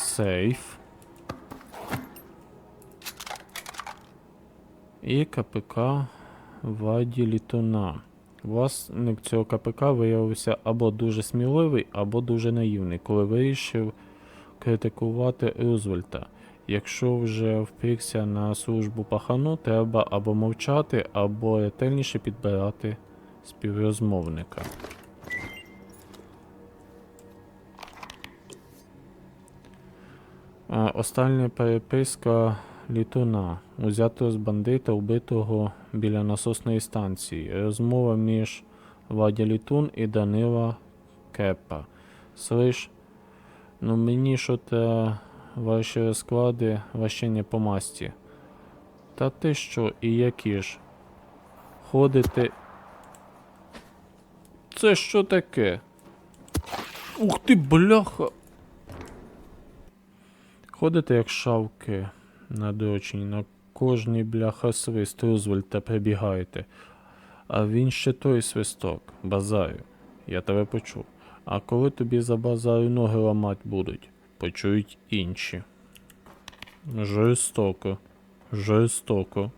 сейф. І КПК Ваді Літона. Власник цього КПК виявився або дуже сміливий, або дуже наївний, коли вирішив критикувати Рузвельта. Якщо вже впікся на службу пахану, треба або мовчати, або ретельніше підбирати співрозмовника. Остання переписка літуна. Узято з бандита, вбитого біля насосної станції. Розмова між Вадя Літун і Данила Кепа. Слиш, ну мені що та ваші розклади ващення по масті. Та ти що, і які ж? Ходите. Це що таке? Ух ти, бляха! Ходите як шавки на дочині, на кожний бляха свист Рузвельта прибігаєте. А він ще той свисток, базарю. Я тебе почув. А коли тобі за базарю ноги ламать будуть, почують інші. Жорстоко. Жорстоко.